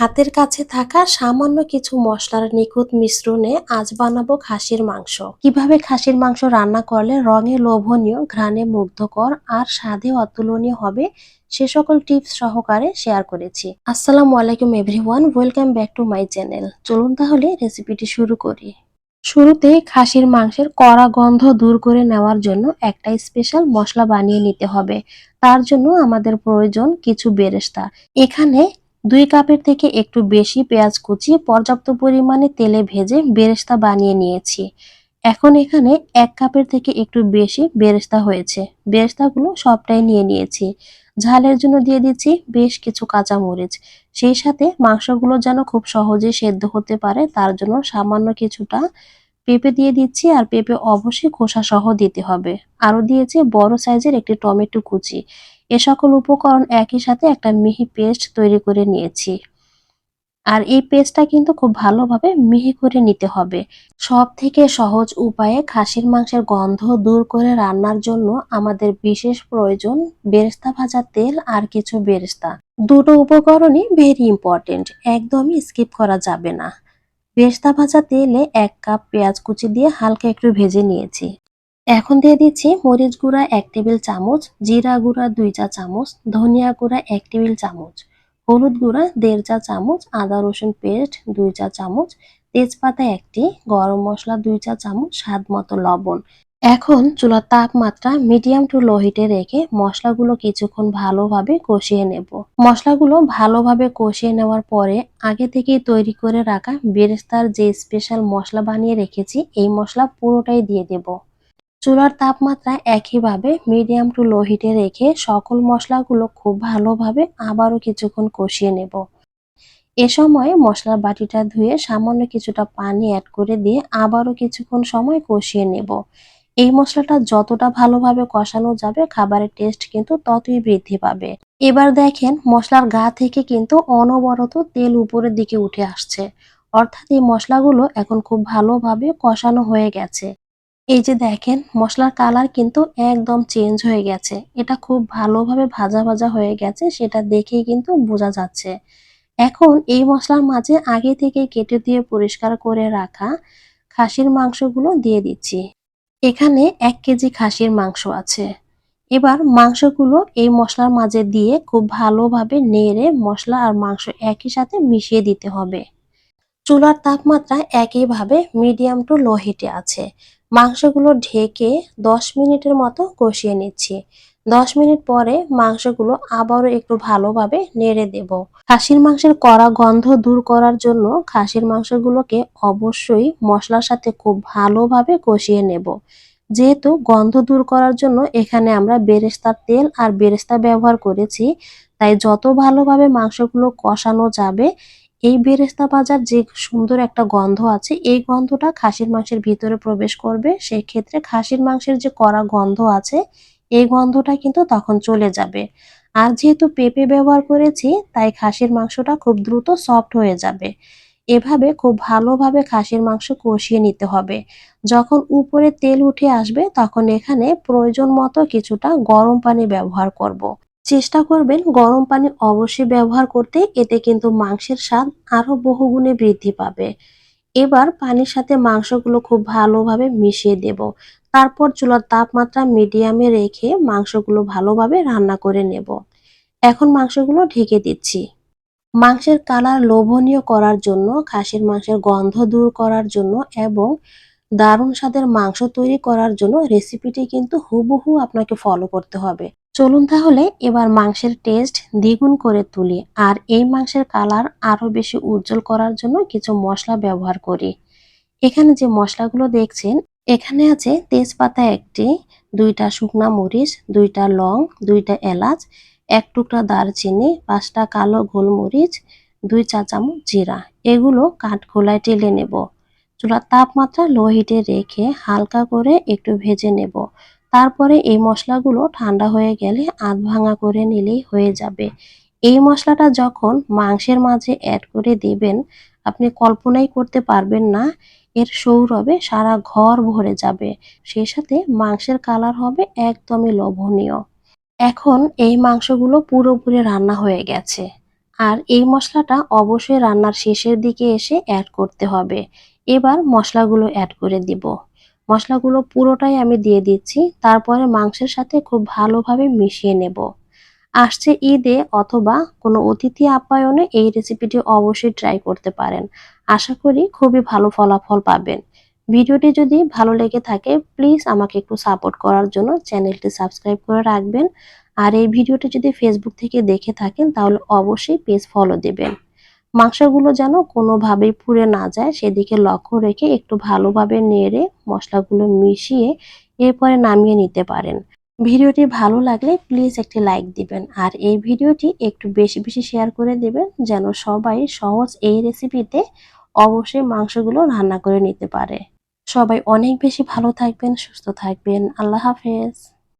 হাতের কাছে থাকা সামান্য কিছু মশলার নিখুঁত মিশ্রণে আজ বানাবো খাসির মাংস। কীভাবে খাসির মাংস রান্না করলে রঙে লোভনীয়, ঘ্রাণে মুগ্ধকর আর স্বাদে অতুলনীয় হবে সে সকল টিপস সহকারে শেয়ার করেছি। আসসালামু আলাইকুম everyone, welcome back to my channel. চলুন তাহলে রেসিপিটি শুরু করি। শুরুতে খাসির মাংসের কড়া গন্ধ দূর করে নেওয়ার জন্য একটা স্পেশাল মশলা বানিয়ে নিতে হবে। তার জন্য আমাদের প্রয়োজন কিছু বেরেস্তা। এখানে দুই কাপের থেকে একটু বেশি পেঁয়াজ কুচি, পর্যাপ্ত পরিমাণে তেলে ভেজে বেরেস্তা বানিয়ে নিয়েছি। এখন এখানে এক কাপের থেকে একটু বেশি বেরেস্তা হয়েছে। বেরেস্তাগুলো সবটাই নিয়ে নিয়েছি। ঝালের জন্য দিয়ে দিচ্ছি বেশ কিছু কাঁচামরিচ। সেই সাথে মাংসগুলো যেন খুব সহজে সেদ্ধ হতে পারে, তার জন্য সামান্য কিছুটা পেঁপে দিয়ে দিচ্ছি আর পেঁপে অবশ্যই খোসা সহ দিতে হবে। আরও দিয়েছি বড় সাইজের একটি টমেটো কুচি। এ সকল উপকরণ একই সাথে একটা মিহি পেস্ট তৈরি করে নিয়েছি। আর এই পেস্টটা কিন্তু খুব ভালোভাবে মিহি করে নিতে হবে। সব থেকে সহজ উপায়ে খাসির মাংসের গন্ধ দূর করে রান্নার জন্য আমাদের বিশেষ প্রয়োজন বেরেস্তা ভাজা তেল আর কিছু বেরেস্তা। দুটো উপকরণই ভেরি ইম্পর্টেন্ট একদমই স্কিপ করা যাবে না। বেরেস্তা ভাজা তেলে এক কাপ পেঁয়াজ কুচি দিয়ে হালকা একটু ভেজে নিয়েছি। এখন দিয়ে দিচ্ছি মরিচ গুঁড়া এক টেবিল চামচ, জিরা গুঁড়া দুই চা চামচ, ধনিয়া গুঁড়া এক টেবিল চামচ, হলুদ গুঁড়া দেড় চা চামচ, আদা রসুন পেস্ট দুই চা চামচ, তেজপাতা একটি, গরম মশলা দুই চা চামচ স্বাদ মতো লবণ। এখন চুলার তাপমাত্রা মিডিয়াম টু লো হিটে রেখে মশলাগুলো কিছুক্ষণ ভালোভাবে কষিয়ে নেব। মশলাগুলো ভালোভাবে কষিয়ে নেওয়ার পরে আগে থেকেই তৈরি করে রাখা বেরেস্তার যে স্পেশাল মশলা বানিয়ে রেখেছি, এই মশলা পুরোটাই দিয়ে দেব। চুলার তাপমাত্রা একইভাবে মিডিয়াম টু লো হিটে রেখে সকল মশলাগুলো খুব ভালোভাবে আবারও কিছুক্ষণ কষিয়ে নেব। এ সময় মশলার বাটিটা ধুয়ে সামান্য কিছুটা পানি অ্যাড করে দিয়ে আবারও কিছুক্ষণ সময় কষিয়ে নেব। এই মশলাটা যতটা ভালোভাবে কষানো যাবে, খাবারের টেস্ট কিন্তু ততই বৃদ্ধি পাবে। এবার দেখেন, মশলার গা থেকে কিন্তু অনবরত তেল উপরের দিকে উঠে আসছে। অর্থাৎ এই মশলাগুলো এখন খুব ভালোভাবে কষানো হয়ে গেছে। এই যে দেখেন, মশলার কালার কিন্তু একদম চেঞ্জ হয়ে গেছে। এটা খুব ভালোভাবে ভাজা ভাজা হয়ে গেছে, সেটা দেখেই কিন্তু বোঝা যাচ্ছে। এখন এই মশলার মাঝে আগে থেকে কেটে দিয়ে পরিষ্কার করে রাখা খাসির মাংসগুলো দিয়ে দিচ্ছি। এখানে এক কেজি খাসির মাংস আছে। এবার মাংসগুলো এই মশলার মাঝে দিয়ে খুব ভালোভাবে নেড়ে মশলা আর মাংস একই সাথে মিশিয়ে দিতে হবে। চুলার তাপমাত্রা একইভাবে মিডিয়াম টু লো হিটে আছে। মাংসগুলো ঢেকে দশ মিনিটের মতো কষিয়ে নিচ্ছি। দশ মিনিট পরে মাংসগুলো আবারও একটু ভালোভাবে নেড়ে দেব। খাসির মাংসের কড়া গন্ধ দূর করার জন্য খাসির মাংসগুলোকে অবশ্যই মশলার সাথে খুব ভালোভাবে কষিয়ে নেব। যেহেতু গন্ধ দূর করার জন্য এখানে আমরা বেরেস্তার তেল আর বেরেস্তা ব্যবহার করেছি, তাই যত ভালোভাবে মাংসগুলো কষানো যাবে, এই বেরেস্তা ভাজার যে সুন্দর একটা গন্ধ আছে, এই গন্ধটা খাসির মাংসের ভিতরে প্রবেশ করবে। সেক্ষেত্রে খাসির মাংসের যে কড়া গন্ধ আছে এই গন্ধটা কিন্তু তখন চলে যাবে। আর যেহেতু পেঁপে ব্যবহার করেছি, তাই খাসির মাংসটা খুব দ্রুত সফট হয়ে যাবে। এভাবে খুব ভালোভাবে খাসির মাংস কষিয়ে নিতে হবে। যখন উপরে তেল উঠে আসবে, তখন এখানে প্রয়োজন মতো কিছুটা গরম পানি ব্যবহার করব। চেষ্টা করবেন গরম পানি অবশ্যই ব্যবহার করতে, এতে কিন্তু মাংসের স্বাদ আরও বহুগুণে বৃদ্ধি পাবে। এবার পানির সাথে মাংসগুলো খুব ভালোভাবে মিশিয়ে দেব। তারপর চুলার তাপমাত্রা মিডিয়ামে রেখে মাংসগুলো ভালোভাবে রান্না করে নেব। এখন মাংসগুলো ঢেকে দিচ্ছি। মাংসের কালার লোভনীয় করার জন্য, খাসির মাংসের গন্ধ দূর করার জন্য এবং দারুণ স্বাদের মাংস তৈরি করার জন্য রেসিপিটি কিন্তু হুবহু আপনাকে ফলো করতে হবে। চলুন তাহলে এবার মাংসের টেস্ট দ্বিগুণ করে তুলি আর এই মাংসের কালার আরও বেশি উজ্জ্বল করার জন্য কিছু মশলা ব্যবহার করি। এখানে যে মশলাগুলো দেখছেন এখানে আছে তেজপাতা একটি, দুইটা শুকনা মরিচ, দুইটা লং, দুইটা এলাচ, এক টুকরা দারচিনি, পাঁচটা কালো গোলমরিচ, দুই চা চামচ জিরা। এগুলো কাঠখোলায় টেলে নেব। চুলার তাপমাত্রা লো হিটে রেখে হালকা করে একটু ভেজে নেব। তারপরে এই মশলাগুলো ঠান্ডা হয়ে গেলে আধ ভাঙা করে নিলেই হয়ে যাবে। এই মশলাটা যখন মাংসের মাঝে অ্যাড করে দেবেন আপনি কল্পনাই করতে পারবেন না, এর সৌরভে সারা ঘর ভরে যাবে। সেই সাথে মাংসের কালার হবে একদমই লোভনীয়। এখন এই মাংসগুলো পুরোপুরি রান্না হয়ে গেছে। আর এই মশলাটা অবশ্যই রান্নার শেষের দিকে এসে অ্যাড করতে হবে। এবার মশলাগুলো অ্যাড করে দিব। মশলাগুলো পুরোটাই আমি দিয়ে দিচ্ছি, তারপরে মাংসের সাথে খুব ভালোভাবে মিশিয়ে নেব। আসছে ঈদে অথবা কোনো অতিথি আপ্যায়নে এই রেসিপিটি অবশ্যই ট্রাই করতে পারেন। আশা করি খুবই ভালো ফলাফল পাবেন। ভিডিওটি যদি ভালো লেগে থাকে প্লিজ আমাকে একটু সাপোর্ট করার জন্য চ্যানেলটি সাবস্ক্রাইব করে রাখবেন। আর এই ভিডিওটি যদি ফেসবুক থেকে দেখে থাকেন, তাহলে অবশ্যই পেজ ফলো দেবেন। মাংসগুলো যেন কোনোভাবেই পুড়ে না যায়, সেদিকে লক্ষ্য রেখে একটু ভালোভাবে নেড়ে মশলাগুলো মিশিয়ে এরপরে নামিয়ে নিতে পারেন। ভিডিওটি ভালো লাগলে প্লিজ একটি লাইক দিবেন আর এই ভিডিওটি একটু বেশি বেশি শেয়ার করে দেবেন যেন সবাই সহজ এই রেসিপিতে অবশ্যই মাংসগুলো রান্না করে নিতে পারে। সবাই অনেক বেশি ভালো থাকবেন, সুস্থ থাকবেন। আল্লাহ হাফেজ।